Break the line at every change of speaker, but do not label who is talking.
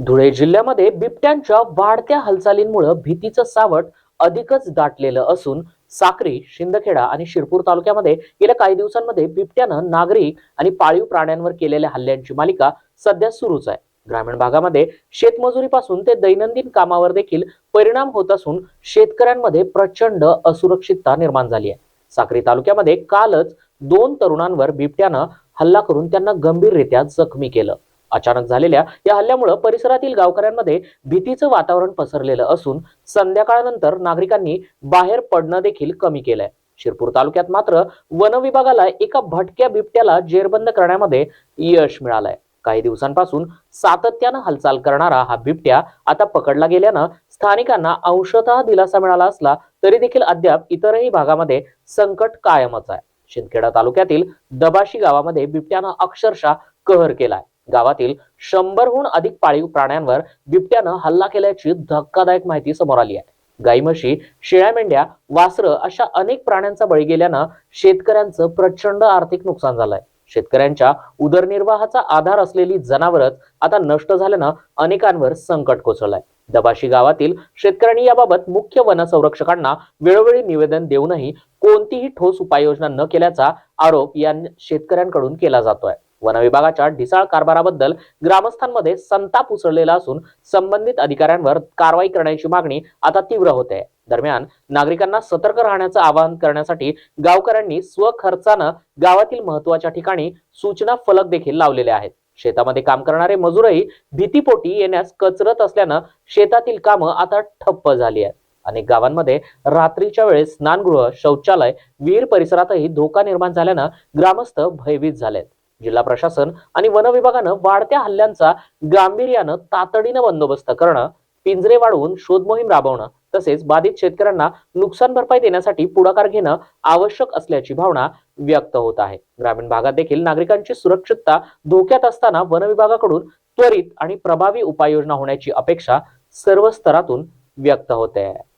धुळे जिल्ह्यामध्ये बिबट्यांच्या वाढत्या हालचालींमुळे भीतीचं सावट अधिकच दाटलेलं असून साक्री शिंदखेडा आणि शिरपूर तालुक्यामध्ये गेल्या काही दिवसांमध्ये बिबट्यानं नागरिक आणि पाळीव प्राण्यांवर केलेल्या हल्ल्यांची मालिका सध्या सुरूच आहे. ग्रामीण भागामध्ये शेतमजुरीपासून ते दैनंदिन कामावर देखील परिणाम होत असून शेतकऱ्यांमध्ये प्रचंड असुरक्षितता निर्माण झाली आहे. साक्री तालुक्यामध्ये कालच दोन तरुणांवर बिबट्यानं हल्ला करून त्यांना गंभीररित्या जखमी केलं. अचानक झालेल्या या हल्ल्यामुळे परिसरातील गावकऱ्यांमध्ये भीतीचं वातावरण पसरलेलं असून संध्याकाळनंतर नागरिकांनी बाहेर पडणं देखील कमी केलंय. शिरपूर तालुक्यात मात्र वन विभागाला एका भटक्या बिबट्याला जेरबंद करण्यामध्ये यश मिळालंय. काही दिवसांपासून सातत्यानं हालचाल करणारा हा बिबट्या आता पकडला गेल्यानं स्थानिकांना अंशतः दिलासा मिळाला असला तरी देखील अद्याप इतरही भागामध्ये संकट कायमच आहे. शिंदखेडा तालुक्यातील दबाशी गावामध्ये बिबट्यानं अक्षरशः कहर केलाय. गावातील शंभरहून अधिक पाळीव प्राण्यांवर बिबट्यानं हल्ला केल्याची धक्कादायक माहिती समोर आली आहे. गाई म्हशी शेळ्या मेंढ्या वासरं अशा अनेक प्राण्यांचा बळी गेल्यानं शेतकऱ्यांचं प्रचंड आर्थिक नुकसान झालंय. शेतकऱ्यांच्या उदरनिर्वाहाचा आधार असलेली जनावरच आता नष्ट झाल्यानं अनेकांवर संकट कोसळलंय. दबाशी गावातील शेतकऱ्यांनी याबाबत मुख्य वन संरक्षकांना वेळोवेळी निवेदन देऊनही कोणतीही ठोस उपाययोजना न केल्याचा आरोप या शेतकऱ्यांकडून केला जातोय. वनविभागाच्या ढिसाळ कारभाराबद्दल ग्रामस्थांमध्ये संताप उसळलेला असून संबंधित अधिकाऱ्यांवर कारवाई करण्याची मागणी आता तीव्र होते. आहे दरम्यान नागरिकांना सतर्क राहण्याचं आवाहन करण्यासाठी गावकऱ्यांनी स्वखर्चानं गावातील महत्त्वाच्या ठिकाणी सूचना फलक देखील लावलेले आहेत. शेतामध्ये काम करणारे मजूरही भीतीपोटी येण्यास कचरत असल्यानं शेतातील कामं आता ठप्प झाली आहेत. अनेक गावांमध्ये रात्रीच्या वेळेस स्नानगृह शौचालय विहीर परिसरातही धोका निर्माण झाल्यानं ग्रामस्थ भयभीत झालेत. जिल्हा प्रशासन आणि वन विभागानं वाढत्या हल्ल्यांचा गांभीर्यानं तातडीनं बंदोबस्त करणं पिंजरे वाढवून शोध मोहीम राबवणं तसेच बाधित शेतकऱ्यांना नुकसान भरपाई देण्यासाठी पुढाकार घेणं आवश्यक असल्याची भावना व्यक्त होत आहे. ग्रामीण भागात देखील नागरिकांची सुरक्षितता धोक्यात असताना वन विभागाकडून त्वरित आणि प्रभावी उपाययोजना होण्याची अपेक्षा सर्व स्तरातून व्यक्त होते. आहे